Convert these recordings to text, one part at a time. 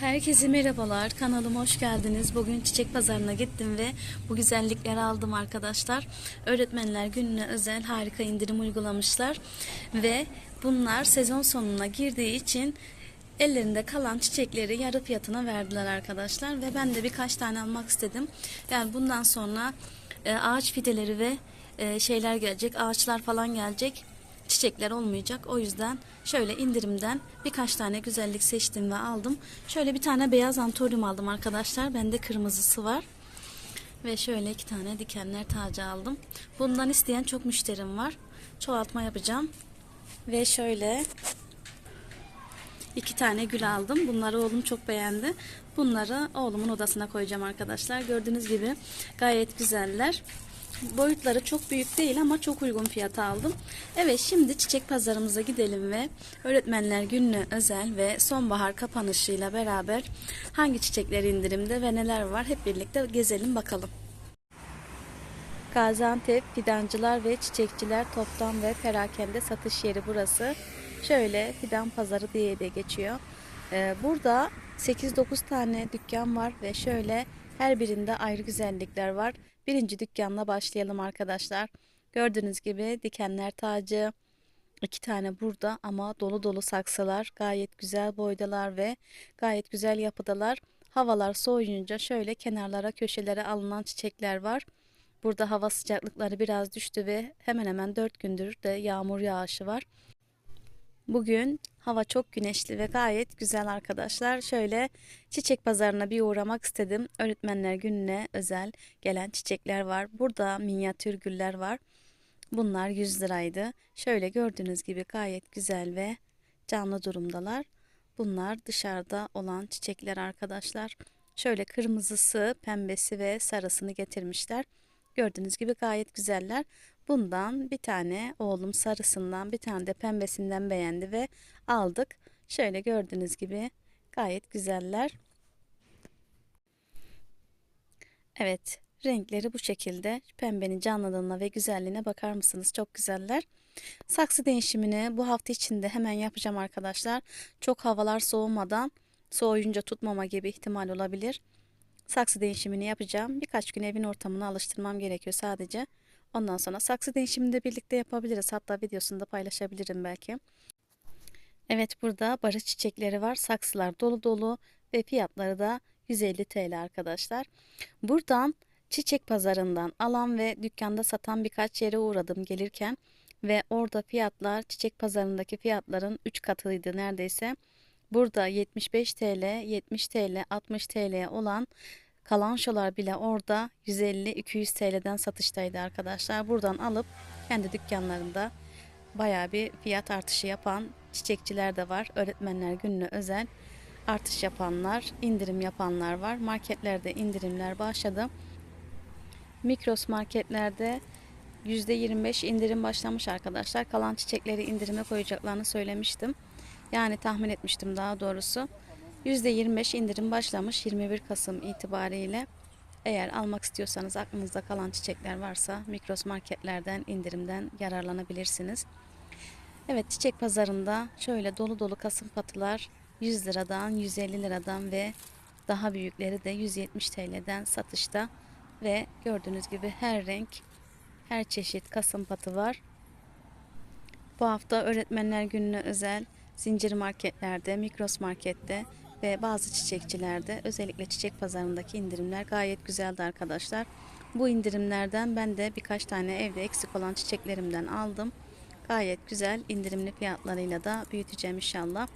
Herkese merhabalar. Kanalıma hoş geldiniz. Bugün çiçek pazarına gittim ve bu güzellikleri aldım arkadaşlar. Öğretmenler gününe özel harika indirim uygulamışlar ve bunlar sezon sonuna girdiği için ellerinde kalan çiçekleri yarı fiyatına verdiler arkadaşlar ve ben de birkaç tane almak istedim. Yani bundan sonra e, ağaç fideleri ve e, şeyler gelecek, ağaçlar falan gelecek çiçekler olmayacak. O yüzden şöyle indirimden birkaç tane güzellik seçtim ve aldım. Şöyle bir tane beyaz antoryum aldım arkadaşlar. Bende kırmızısı var. Ve şöyle iki tane dikenler tacı aldım. Bundan isteyen çok müşterim var. Çoğaltma yapacağım. Ve şöyle iki tane gül aldım. Bunları oğlum çok beğendi. Bunları oğlumun odasına koyacağım arkadaşlar. Gördüğünüz gibi gayet güzeller. Boyutları çok büyük değil ama çok uygun fiyata aldım. Evet şimdi çiçek pazarımıza gidelim ve öğretmenler gününe özel ve sonbahar kapanışıyla beraber hangi çiçekler indirimde ve neler var hep birlikte gezelim bakalım. Gaziantep Fidancılar ve Çiçekçiler Toptan ve Perakende satış yeri burası. Şöyle fidan pazarı diye de geçiyor. Ee, burada 8-9 tane dükkan var ve şöyle her birinde ayrı güzellikler var. Birinci dükkanla başlayalım arkadaşlar. Gördüğünüz gibi dikenler tacı, iki tane burada ama dolu dolu saksılar, gayet güzel boydalar ve gayet güzel yapıdalar. Havalar soğuyunca şöyle kenarlara köşelere alınan çiçekler var. Burada hava sıcaklıkları biraz düştü ve hemen hemen 4 gündür de yağmur yağışı var. Bugün hava çok güneşli ve gayet güzel arkadaşlar. Şöyle çiçek pazarına bir uğramak istedim. Öğretmenler gününe özel gelen çiçekler var. Burada minyatür güller var. Bunlar 100 liraydı. Şöyle gördüğünüz gibi gayet güzel ve canlı durumdalar. Bunlar dışarıda olan çiçekler arkadaşlar. Şöyle kırmızısı, pembesi ve sarısını getirmişler. Gördüğünüz gibi gayet güzeller. Bundan bir tane oğlum sarısından bir tane de pembesinden beğendi ve aldık. Şöyle gördüğünüz gibi gayet güzeller. Evet renkleri bu şekilde. Pembenin canlılığına ve güzelliğine bakar mısınız? Çok güzeller. Saksı değişimini bu hafta içinde hemen yapacağım arkadaşlar. Çok havalar soğumadan soğuyunca tutmama gibi ihtimal olabilir. Saksı değişimini yapacağım. Birkaç gün evin ortamına alıştırmam gerekiyor sadece. Ondan sonra saksı değişimini de birlikte yapabiliriz. Hatta videosunu da paylaşabilirim belki. Evet burada barış çiçekleri var. Saksılar dolu dolu ve fiyatları da 150 TL arkadaşlar. Buradan çiçek pazarından alan ve dükkanda satan birkaç yere uğradım gelirken ve orada fiyatlar çiçek pazarındaki fiyatların 3 katıydı neredeyse. Burada 75 TL, 70 TL, 60 TL olan kalanşolar bile orada 150-200 TL'den satıştaydı arkadaşlar. Buradan alıp kendi dükkanlarında baya bir fiyat artışı yapan çiçekçiler de var. Öğretmenler gününe özel artış yapanlar, indirim yapanlar var. Marketlerde indirimler başladı. Mikros marketlerde %25 indirim başlamış arkadaşlar. Kalan çiçekleri indirime koyacaklarını söylemiştim. Yani tahmin etmiştim daha doğrusu. %25 indirim başlamış 21 Kasım itibariyle. Eğer almak istiyorsanız aklınızda kalan çiçekler varsa Mikros marketlerden indirimden yararlanabilirsiniz. Evet çiçek pazarında şöyle dolu dolu kasım patılar 100 liradan 150 liradan ve daha büyükleri de 170 TL'den satışta ve gördüğünüz gibi her renk her çeşit kasım patı var. Bu hafta öğretmenler gününe özel zincir marketlerde, mikros markette ve bazı çiçekçilerde özellikle çiçek pazarındaki indirimler gayet güzeldi arkadaşlar. Bu indirimlerden ben de birkaç tane evde eksik olan çiçeklerimden aldım. Gayet güzel indirimli fiyatlarıyla da büyüteceğim inşallah.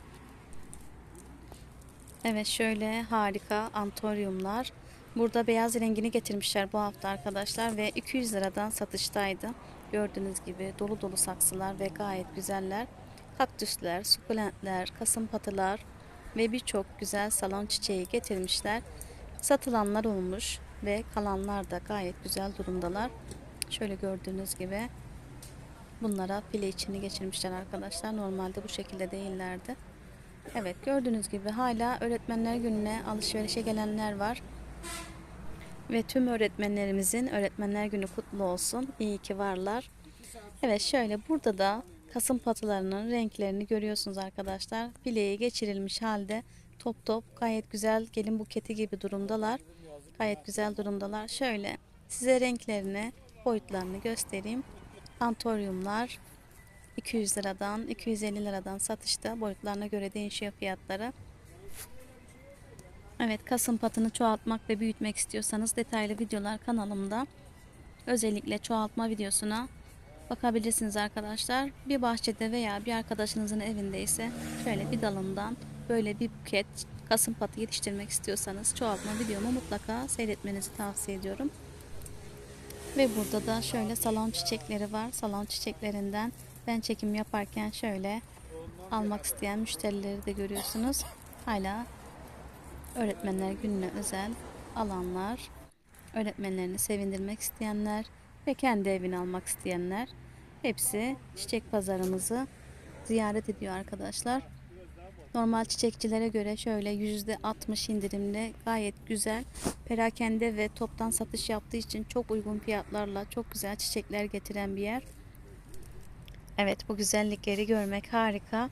Evet şöyle harika antoryumlar. Burada beyaz rengini getirmişler bu hafta arkadaşlar ve 200 liradan satıştaydı. Gördüğünüz gibi dolu dolu saksılar ve gayet güzeller. Kaktüsler, sukulentler, kasım patılar ve birçok güzel salon çiçeği getirmişler. Satılanlar olmuş ve kalanlar da gayet güzel durumdalar. Şöyle gördüğünüz gibi bunlara file içini geçirmişler arkadaşlar. Normalde bu şekilde değillerdi. Evet gördüğünüz gibi hala öğretmenler gününe alışverişe gelenler var. Ve tüm öğretmenlerimizin öğretmenler günü kutlu olsun. İyi ki varlar. Evet şöyle burada da kasım patılarının renklerini görüyorsunuz arkadaşlar. Fileye geçirilmiş halde top top gayet güzel gelin buketi gibi durumdalar. Gayet güzel durumdalar. Şöyle size renklerini, boyutlarını göstereyim. Antoryumlar 200 liradan 250 liradan satışta boyutlarına göre değişiyor fiyatları. Evet kasım patını çoğaltmak ve büyütmek istiyorsanız detaylı videolar kanalımda. Özellikle çoğaltma videosuna bakabilirsiniz arkadaşlar. Bir bahçede veya bir arkadaşınızın evinde ise şöyle bir dalından böyle bir buket kasım patı yetiştirmek istiyorsanız çoğaltma videomu mutlaka seyretmenizi tavsiye ediyorum. Ve burada da şöyle salon çiçekleri var. Salon çiçeklerinden ben çekim yaparken şöyle almak isteyen müşterileri de görüyorsunuz. Hala öğretmenler gününe özel alanlar, öğretmenlerini sevindirmek isteyenler ve kendi evini almak isteyenler hepsi çiçek pazarımızı ziyaret ediyor arkadaşlar. Normal çiçekçilere göre şöyle %60 indirimli gayet güzel perakende ve toptan satış yaptığı için çok uygun fiyatlarla çok güzel çiçekler getiren bir yer. Evet bu güzellikleri görmek harika.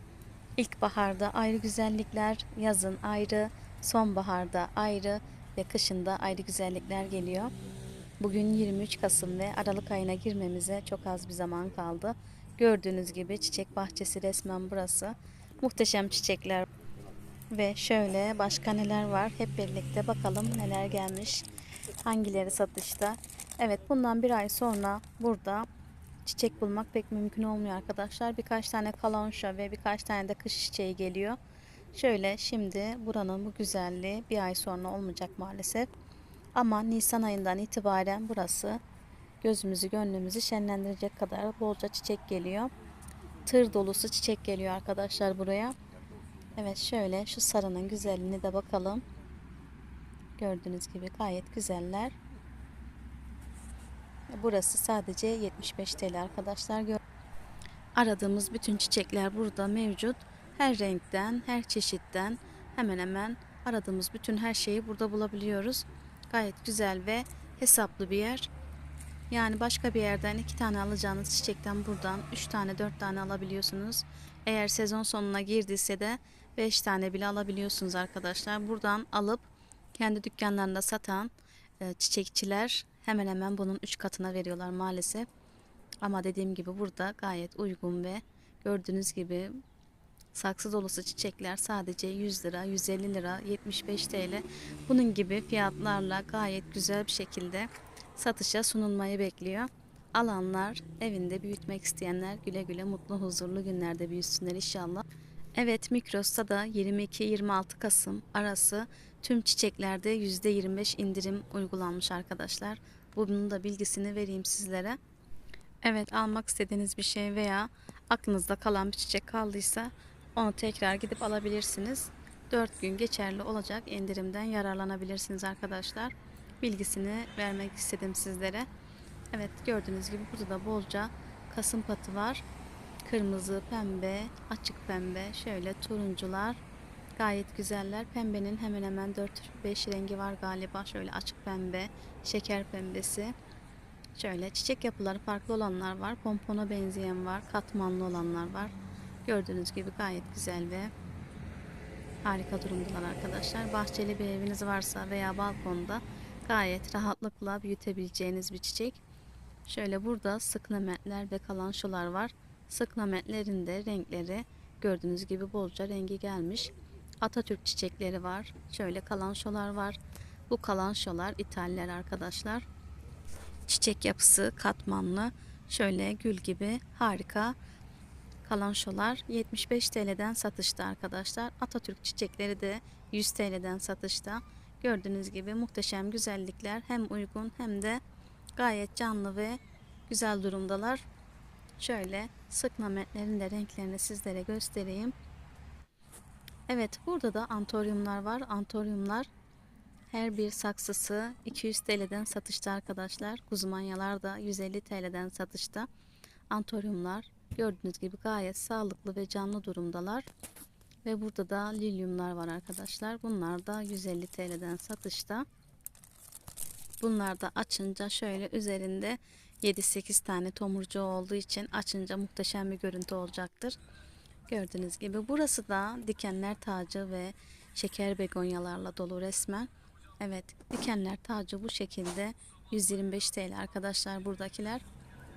İlkbaharda ayrı güzellikler, yazın ayrı, sonbaharda ayrı ve kışında ayrı güzellikler geliyor. Bugün 23 Kasım ve Aralık ayına girmemize çok az bir zaman kaldı. Gördüğünüz gibi çiçek bahçesi resmen burası. Muhteşem çiçekler ve şöyle başka neler var hep birlikte bakalım neler gelmiş. Hangileri satışta. Evet bundan bir ay sonra burada çiçek bulmak pek mümkün olmuyor arkadaşlar. Birkaç tane kalonşa ve birkaç tane de kış çiçeği geliyor. Şöyle şimdi buranın bu güzelliği bir ay sonra olmayacak maalesef. Ama Nisan ayından itibaren burası gözümüzü gönlümüzü şenlendirecek kadar bolca çiçek geliyor. Tır dolusu çiçek geliyor arkadaşlar buraya. Evet şöyle şu sarının güzelliğine de bakalım. Gördüğünüz gibi gayet güzeller. Burası sadece 75 TL arkadaşlar. Aradığımız bütün çiçekler burada mevcut. Her renkten, her çeşitten hemen hemen aradığımız bütün her şeyi burada bulabiliyoruz. Gayet güzel ve hesaplı bir yer. Yani başka bir yerden iki tane alacağınız çiçekten buradan üç tane dört tane alabiliyorsunuz. Eğer sezon sonuna girdiyse de beş tane bile alabiliyorsunuz arkadaşlar. Buradan alıp kendi dükkanlarında satan e, çiçekçiler hemen hemen bunun üç katına veriyorlar maalesef. Ama dediğim gibi burada gayet uygun ve gördüğünüz gibi saksı dolusu çiçekler sadece 100 lira, 150 lira, 75 TL bunun gibi fiyatlarla gayet güzel bir şekilde satışa sunulmayı bekliyor. Alanlar, evinde büyütmek isteyenler güle güle mutlu huzurlu günlerde büyüsünler inşallah. Evet Mikros'ta da 22-26 Kasım arası tüm çiçeklerde %25 indirim uygulanmış arkadaşlar. Bunun da bilgisini vereyim sizlere. Evet almak istediğiniz bir şey veya aklınızda kalan bir çiçek kaldıysa onu tekrar gidip alabilirsiniz. 4 gün geçerli olacak indirimden yararlanabilirsiniz arkadaşlar. Bilgisini vermek istedim sizlere. Evet gördüğünüz gibi burada da bolca kasım patı var. Kırmızı, pembe, açık pembe, şöyle turuncular gayet güzeller. Pembenin hemen hemen 4-5 rengi var galiba. Şöyle açık pembe, şeker pembesi. Şöyle çiçek yapıları farklı olanlar var. Pompona benzeyen var. Katmanlı olanlar var. Gördüğünüz gibi gayet güzel ve harika durumdalar arkadaşlar. Bahçeli bir eviniz varsa veya balkonda gayet rahatlıkla büyütebileceğiniz bir çiçek. Şöyle burada sık nametler ve kalanşolar var. Sık nametlerin de renkleri gördüğünüz gibi bolca rengi gelmiş. Atatürk çiçekleri var. Şöyle kalanşolar var. Bu kalanşolar ithaller arkadaşlar. Çiçek yapısı katmanlı. Şöyle gül gibi harika kalanşolar 75 TL'den satışta arkadaşlar. Atatürk çiçekleri de 100 TL'den satışta. Gördüğünüz gibi muhteşem güzellikler hem uygun hem de gayet canlı ve güzel durumdalar. Şöyle sık nametlerin de renklerini sizlere göstereyim. Evet burada da antoryumlar var. Antoryumlar her bir saksısı 200 TL'den satışta arkadaşlar. Kuzmanyalar da 150 TL'den satışta. Antoryumlar gördüğünüz gibi gayet sağlıklı ve canlı durumdalar. Ve burada da lilyumlar var arkadaşlar. Bunlar da 150 TL'den satışta. Bunlar da açınca şöyle üzerinde 7-8 tane tomurcuğu olduğu için açınca muhteşem bir görüntü olacaktır. Gördüğünüz gibi burası da dikenler tacı ve şeker begonyalarla dolu resmen. Evet, dikenler tacı bu şekilde 125 TL arkadaşlar buradakiler.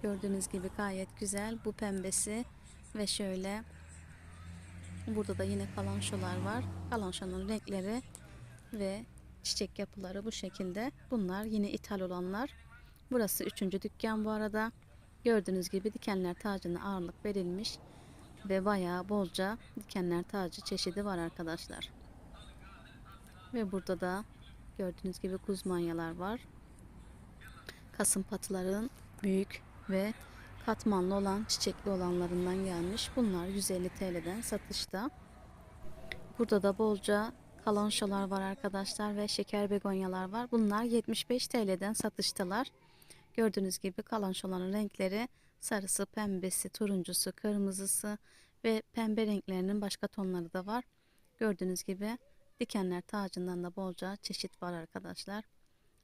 Gördüğünüz gibi gayet güzel. Bu pembesi ve şöyle burada da yine kalanşolar var. Kalanşonun renkleri ve çiçek yapıları bu şekilde. Bunlar yine ithal olanlar. Burası üçüncü dükkan bu arada. Gördüğünüz gibi dikenler tacına ağırlık verilmiş ve bayağı bolca dikenler tacı çeşidi var arkadaşlar. Ve burada da gördüğünüz gibi kuzmanyalar var. Kasım patıların büyük ve katmanlı olan çiçekli olanlarından gelmiş. Bunlar 150 TL'den satışta. Burada da bolca kalonşalar var arkadaşlar ve şeker begonyalar var. Bunlar 75 TL'den satıştalar. Gördüğünüz gibi kalonşaların renkleri sarısı, pembesi, turuncusu, kırmızısı ve pembe renklerinin başka tonları da var. Gördüğünüz gibi dikenler tacından da bolca çeşit var arkadaşlar.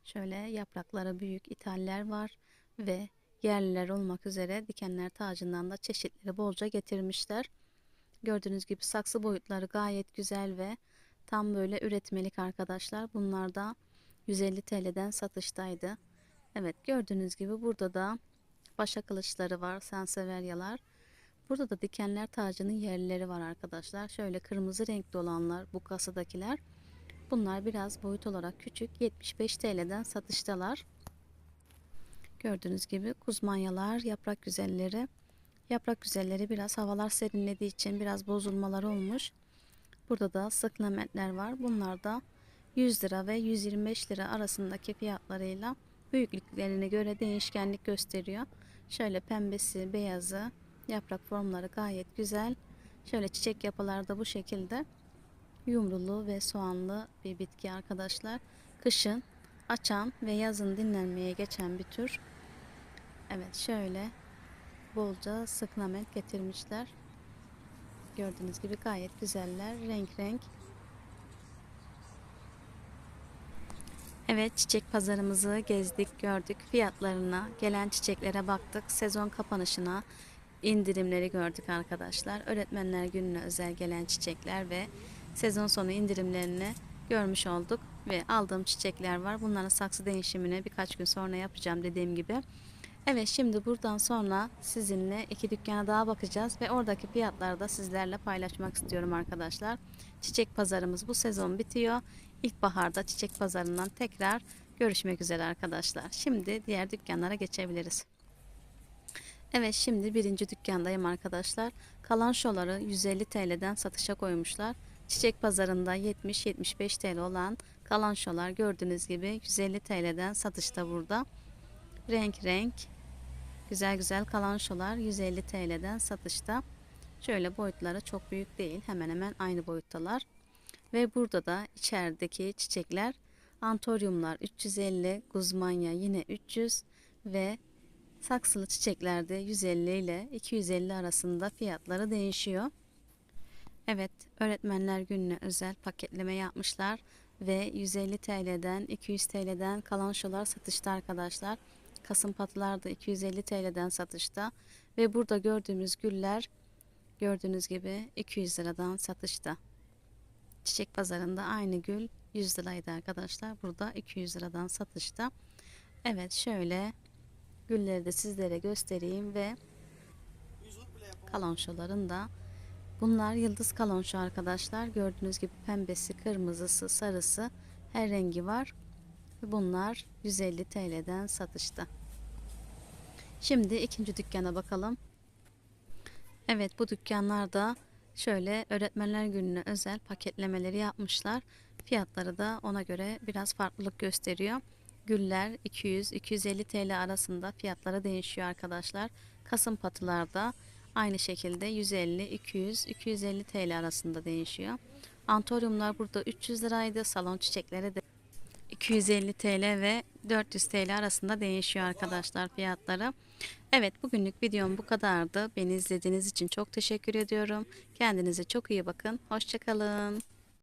Şöyle yaprakları büyük ithaller var ve yerliler olmak üzere dikenler tacından da çeşitleri bolca getirmişler. Gördüğünüz gibi saksı boyutları gayet güzel ve tam böyle üretmelik arkadaşlar. Bunlar da 150 TL'den satıştaydı. Evet gördüğünüz gibi burada da başa kılıçları var, sanseveryalar. Burada da dikenler tacının yerlileri var arkadaşlar. Şöyle kırmızı renkli olanlar, bu kasadakiler. Bunlar biraz boyut olarak küçük. 75 TL'den satıştalar. Gördüğünüz gibi kuzmanyalar, yaprak güzelleri. Yaprak güzelleri biraz havalar serinlediği için biraz bozulmalar olmuş. Burada da sık lamentler var. Bunlar da 100 lira ve 125 lira arasındaki fiyatlarıyla büyüklüklerine göre değişkenlik gösteriyor. Şöyle pembesi, beyazı, yaprak formları gayet güzel. Şöyle çiçek yapıları da bu şekilde. Yumrulu ve soğanlı bir bitki arkadaşlar. Kışın açan ve yazın dinlenmeye geçen bir tür. Evet şöyle bolca sık lamet getirmişler. Gördüğünüz gibi gayet güzeller. Renk renk. Evet çiçek pazarımızı gezdik gördük. Fiyatlarına gelen çiçeklere baktık. Sezon kapanışına indirimleri gördük arkadaşlar. Öğretmenler gününe özel gelen çiçekler ve sezon sonu indirimlerini görmüş olduk. Ve aldığım çiçekler var. Bunların saksı değişimini birkaç gün sonra yapacağım dediğim gibi. Evet şimdi buradan sonra sizinle iki dükkana daha bakacağız ve oradaki fiyatları da sizlerle paylaşmak istiyorum arkadaşlar. Çiçek pazarımız bu sezon bitiyor. İlkbaharda çiçek pazarından tekrar görüşmek üzere arkadaşlar. Şimdi diğer dükkanlara geçebiliriz. Evet şimdi birinci dükkandayım arkadaşlar. Kalan şoları 150 TL'den satışa koymuşlar. Çiçek pazarında 70-75 TL olan kalan şolar gördüğünüz gibi 150 TL'den satışta burada. Renk renk güzel güzel kalan şolar 150 TL'den satışta. Şöyle boyutları çok büyük değil. Hemen hemen aynı boyuttalar. Ve burada da içerideki çiçekler antoryumlar 350, guzmanya yine 300 ve saksılı çiçeklerde 150 ile 250 arasında fiyatları değişiyor. Evet, öğretmenler gününe özel paketleme yapmışlar ve 150 TL'den 200 TL'den kalan şolar satışta arkadaşlar. Kasım patlar da 250 TL'den satışta ve burada gördüğümüz güller gördüğünüz gibi 200 liradan satışta. Çiçek pazarında aynı gül 100 liraydı arkadaşlar. Burada 200 liradan satışta. Evet şöyle gülleri de sizlere göstereyim ve kalonşoların da bunlar yıldız kalonşo arkadaşlar. Gördüğünüz gibi pembesi, kırmızısı, sarısı her rengi var. Bunlar 150 TL'den satışta. Şimdi ikinci dükkana bakalım. Evet bu dükkanlarda şöyle öğretmenler gününe özel paketlemeleri yapmışlar. Fiyatları da ona göre biraz farklılık gösteriyor. Güller 200-250 TL arasında fiyatları değişiyor arkadaşlar. Kasım patılarda aynı şekilde 150-200-250 TL arasında değişiyor. Antoryumlar burada 300 liraydı. Salon çiçekleri de 250 TL ve 400 TL arasında değişiyor arkadaşlar fiyatları. Evet bugünlük videom bu kadardı. Beni izlediğiniz için çok teşekkür ediyorum. Kendinize çok iyi bakın. Hoşçakalın.